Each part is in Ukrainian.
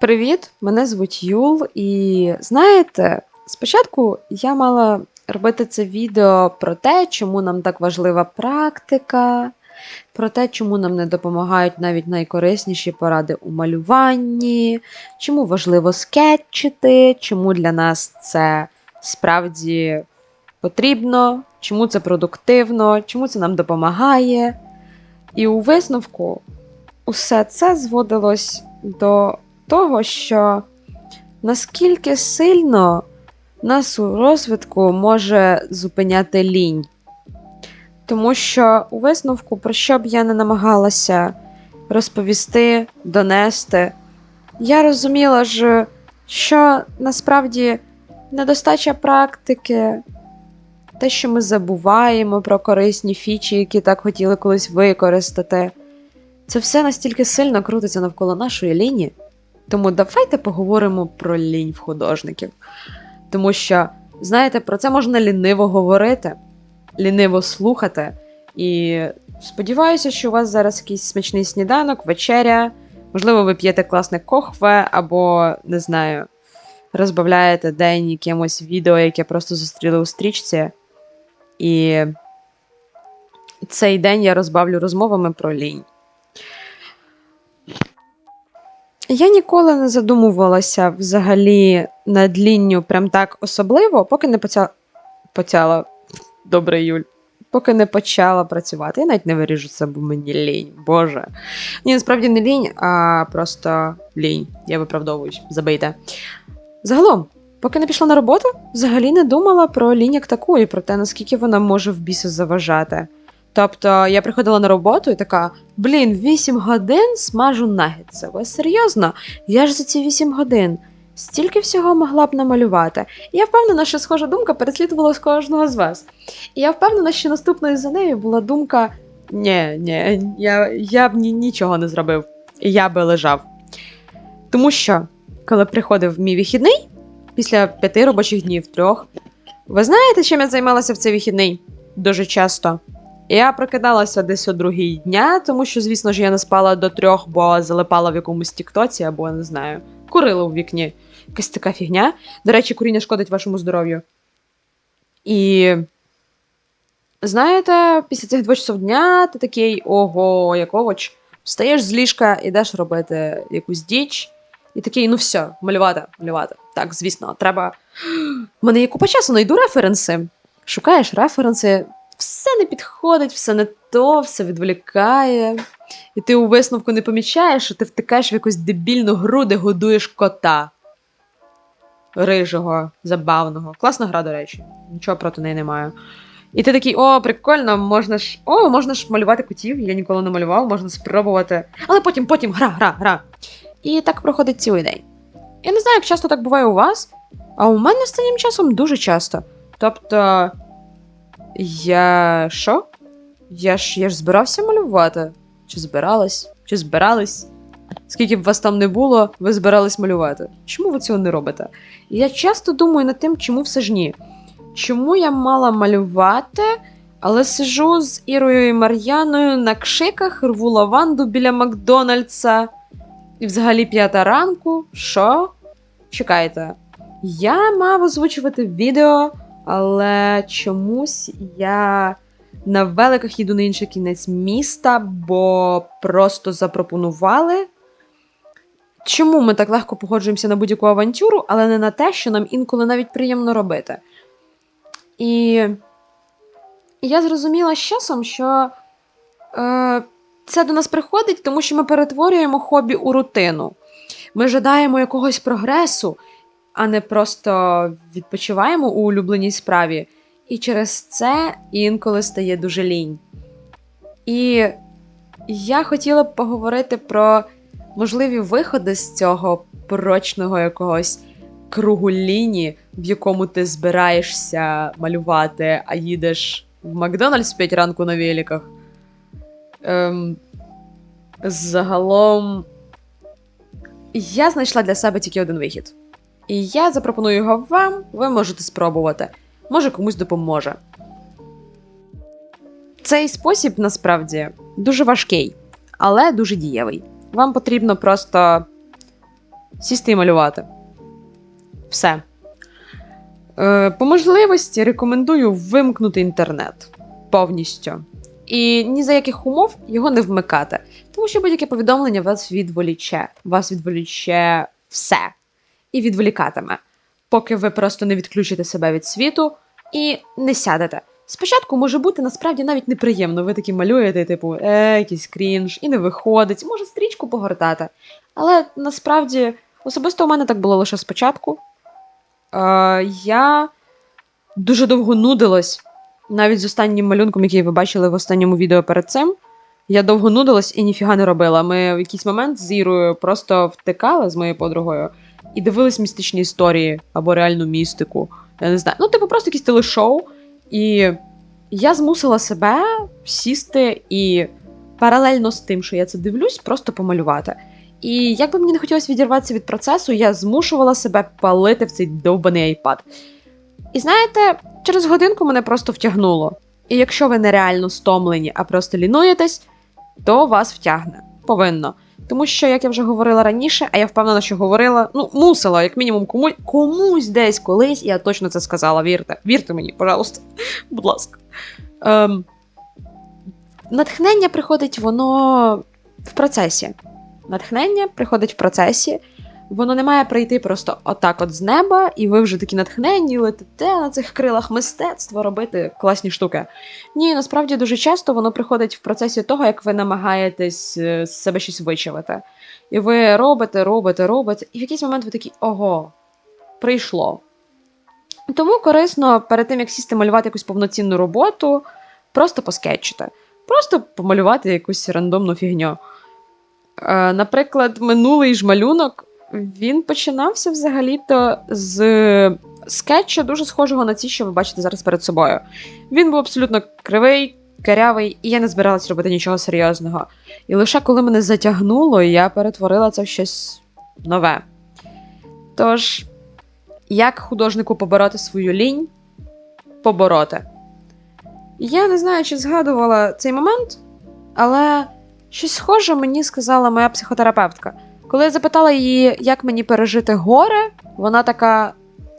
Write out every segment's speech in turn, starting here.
Привіт, мене звуть Юл, і знаєте, спочатку я мала робити це відео про те, чому нам так важлива практика, про те, чому нам не допомагають навіть найкорисніші поради у малюванні, чому важливо скетчити, чому для нас це справді потрібно, чому це продуктивно, чому це нам допомагає. І у висновку усе це зводилось до того, що наскільки сильно нас у розвитку може зупиняти лінь. Тому що у висновку, про що б я не намагалася розповісти, донести, я розуміла ж, що насправді недостача практики, те, що ми забуваємо про корисні фічі, які так хотіли колись використати, це все настільки сильно крутиться навколо нашої лінії. Тому давайте поговоримо про лінь в художників. Тому що, знаєте, про це можна ліниво говорити, ліниво слухати. І сподіваюся, що у вас зараз якийсь смачний сніданок, вечеря. Можливо, ви п'єте класне кохве, або, не знаю, розбавляєте день якимось відео, яке просто зустріли у стрічці. І цей день я розбавлю розмовами про лінь. Я ніколи не задумувалася взагалі над лінню прям так особливо, поки не поця... поцяла. Добре, Юль. Поки не почала працювати. Я навіть не виріжу це, бо мені лінь. Боже. Ні, насправді не лінь, а просто лінь. Я виправдовуюсь, забийте. Загалом, поки не пішла на роботу, взагалі не думала про лінь як таку і про те, наскільки вона може в біси заважати. Тобто я приходила на роботу і така: блін, 8 годин смажу нагетси. Ви серйозно? Я ж за ці 8 годин стільки всього могла б намалювати. І я впевнена, що схожа думка переслідувала з кожного з вас. І я впевнена, що наступною за нею була думка: ні, ні, я, я б ні, нічого не зробив, я би лежав. Тому що, коли приходив мій вихідний, після п'яти робочих днів трьох, ви знаєте, чим я займалася в цей вихідний? Дуже часто. Я прокидалася десь о другій дня, тому що, звісно ж, я не спала до трьох, бо залипала в якомусь тіктоці або не знаю, курила у вікні. Якась така фігня. До речі, куріння шкодить вашому здоров'ю. І знаєте, після цих двох часов дня ти такий ого, як овоч, встаєш з ліжка, ідеш робити якусь діч, і такий, ну все, малювати, малювати. Так, звісно, треба. У мене є купа часу, знайду референси. Шукаєш референси, все не підходить, все не то, все відволікає. І ти у висновку не помічаєш, що ти втикаєш в якусь дебільну гру, де годуєш кота. Рижого, забавного. Класна гра, до речі. Нічого проти неї не маю. І ти такий, о, прикольно, можна ж. О, можна ж малювати котів. Я ніколи не малював, можна спробувати. Але потім, потім гра, гра, гра. І так проходить цілий день. Я не знаю, як часто так буває у вас, а у мене останнім часом дуже часто. Тобто. Я що? Я ж я ж збирався малювати. Чи збиралась? Чи збирались? Скільки б вас там не було, ви збирались малювати. Чому ви цього не робите? Я часто думаю над тим, чому все ж ні. Чому я мала малювати, але сижу з Ірою і Мар'яною на кшиках, рву лаванду біля Макдональдса. І взагалі п'ята ранку. Що? Чекайте. Я мав озвучувати відео, але чомусь я на великах їду на інший кінець міста, бо просто запропонували. Чому ми так легко погоджуємося на будь-яку авантюру, але не на те, що нам інколи навіть приємно робити. І я зрозуміла з часом, що е, це до нас приходить, тому що ми перетворюємо хобі у рутину. Ми жадаємо якогось прогресу, а не просто відпочиваємо у улюбленій справі. І через це інколи стає дуже лінь. І я хотіла б поговорити про можливі виходи з цього порочного якогось кругу ліні, в якому ти збираєшся малювати, а їдеш в Макдональдс в 5 ранку на великах. Ем, загалом, я знайшла для себе тільки один вихід. І я запропоную його вам, ви можете спробувати. Може комусь допоможе. Цей спосіб насправді дуже важкий, але дуже дієвий. Вам потрібно просто сісти і малювати. Все. Е, по можливості рекомендую вимкнути інтернет повністю. І ні за яких умов його не вмикати. Тому що будь-яке повідомлення вас відволіче. Вас відволіче все. І відволікатиме, поки ви просто не відключите себе від світу і не сядете. Спочатку може бути насправді навіть неприємно. Ви такі малюєте, типу, е, якийсь крінж, і не виходить, може стрічку погортати. Але насправді, особисто у мене так було лише спочатку. Е, я дуже довго нудилась, навіть з останнім малюнком, який ви бачили в останньому відео перед цим. Я довго нудилась і ніфіга не робила. Ми в якийсь момент з Ірою просто втикали з моєю подругою і дивились містичні історії або реальну містику. Я не знаю. Ну, типу, просто якісь телешоу. І я змусила себе сісти і паралельно з тим, що я це дивлюсь, просто помалювати. І як би мені не хотілося відірватися від процесу, я змушувала себе палити в цей довбаний айпад. І знаєте, через годинку мене просто втягнуло. І якщо ви нереально стомлені, а просто лінуєтесь, то вас втягне. Повинно. Тому що, як я вже говорила раніше, а я впевнена, що говорила, ну, мусила, як мінімум, комусь, комусь десь колись, я точно це сказала, вірте. Вірте мені, пожалуйста, будь ласка. Ем, натхнення приходить воно в процесі. Натхнення приходить в процесі. Воно не має прийти просто отак от з неба, і ви вже такі натхненні, летите на цих крилах мистецтва робити класні штуки. Ні, насправді дуже часто воно приходить в процесі того, як ви намагаєтесь е, з себе щось вичавити. І ви робите, робите, робите, і в якийсь момент ви такі ого, прийшло. Тому корисно перед тим, як сісти малювати якусь повноцінну роботу, просто поскетчити. Просто помалювати якусь рандомну фігню. Е, наприклад, минулий ж малюнок він починався взагалі-то з скетча, дуже схожого на ті, що ви бачите зараз перед собою. Він був абсолютно кривий, карявий, і я не збиралась робити нічого серйозного. І лише коли мене затягнуло, я перетворила це в щось нове. Тож, як художнику побороти свою лінь? Побороти. Я не знаю, чи згадувала цей момент, але щось схоже мені сказала моя психотерапевтка. Коли я запитала її, як мені пережити горе, вона така: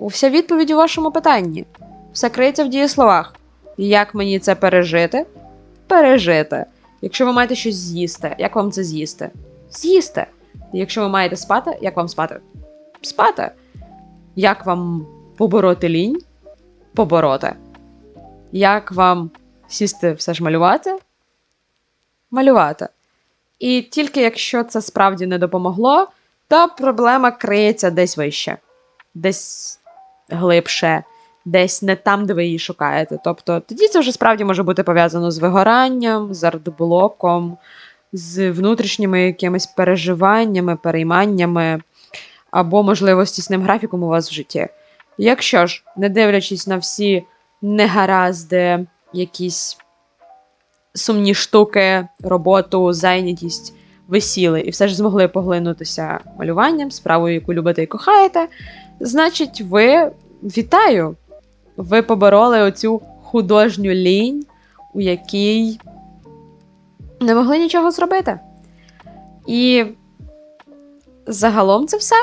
вся відповідь у вашому питанні. Все криється в дієсловах. Як мені це пережити? Пережити. Якщо ви маєте щось з'їсти, як вам це з'їсти? З'їсти. Якщо ви маєте спати, як вам спати? Спати. Як вам побороти лінь? Побороти. Як вам сісти все ж малювати? Малювати. І тільки якщо це справді не допомогло, то проблема криється десь вище, десь глибше, десь не там, де ви її шукаєте. Тобто тоді це вже справді може бути пов'язано з вигоранням, з артблоком, з внутрішніми якимись переживаннями, перейманнями або можливостісним графіком у вас в житті. Якщо ж, не дивлячись на всі негаразди, якісь сумні штуки, роботу, зайнятість висіли і все ж змогли поглинутися малюванням, справою, яку любите і кохаєте, значить, ви вітаю! Ви побороли оцю художню лінь, у якій не могли нічого зробити. І загалом це все.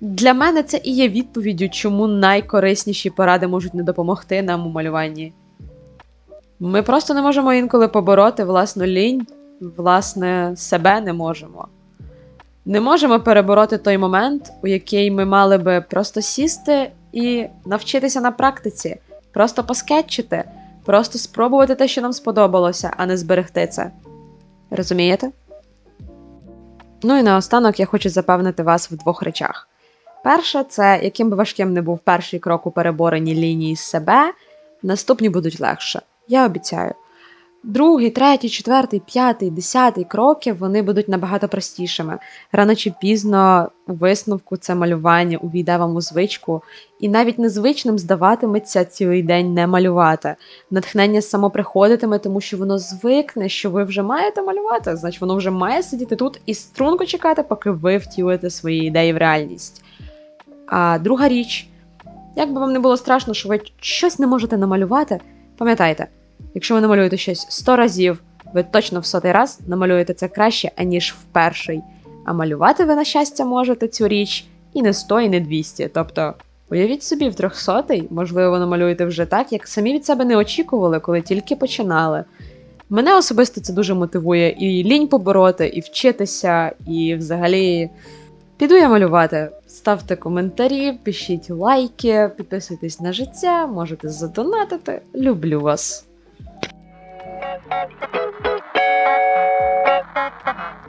Для мене це і є відповіддю, чому найкорисніші поради можуть не допомогти нам у малюванні. Ми просто не можемо інколи побороти власну лінь, власне, себе не можемо. Не можемо перебороти той момент, у який ми мали би просто сісти і навчитися на практиці, просто поскетчити, просто спробувати те, що нам сподобалося, а не зберегти це. Розумієте? Ну і наостанок я хочу запевнити вас в двох речах. Перше, це яким би важким не був перший крок у переборенні лінії себе, наступні будуть легше. Я обіцяю. Другий, третій, четвертий, п'ятий, десятий кроки вони будуть набагато простішими. Рано чи пізно у висновку це малювання увійде вам у звичку, і навіть незвичним здаватиметься цілий день не малювати. Натхнення само приходитиме, тому що воно звикне, що ви вже маєте малювати, значить воно вже має сидіти тут і струнко чекати, поки ви втілите свої ідеї в реальність. А друга річ, як би вам не було страшно, що ви щось не можете намалювати, пам'ятайте. Якщо ви намалюєте щось 100 разів, ви точно в сотий раз намалюєте це краще, аніж в перший. А малювати ви, на щастя, можете цю річ і не 100, і не 200. Тобто, уявіть собі, в 300 можливо, ви намалюєте вже так, як самі від себе не очікували, коли тільки починали. Мене особисто це дуже мотивує і лінь побороти, і вчитися, і взагалі піду я малювати. Ставте коментарі, пишіть лайки, підписуйтесь на життя, можете задонатити. Люблю вас. ん?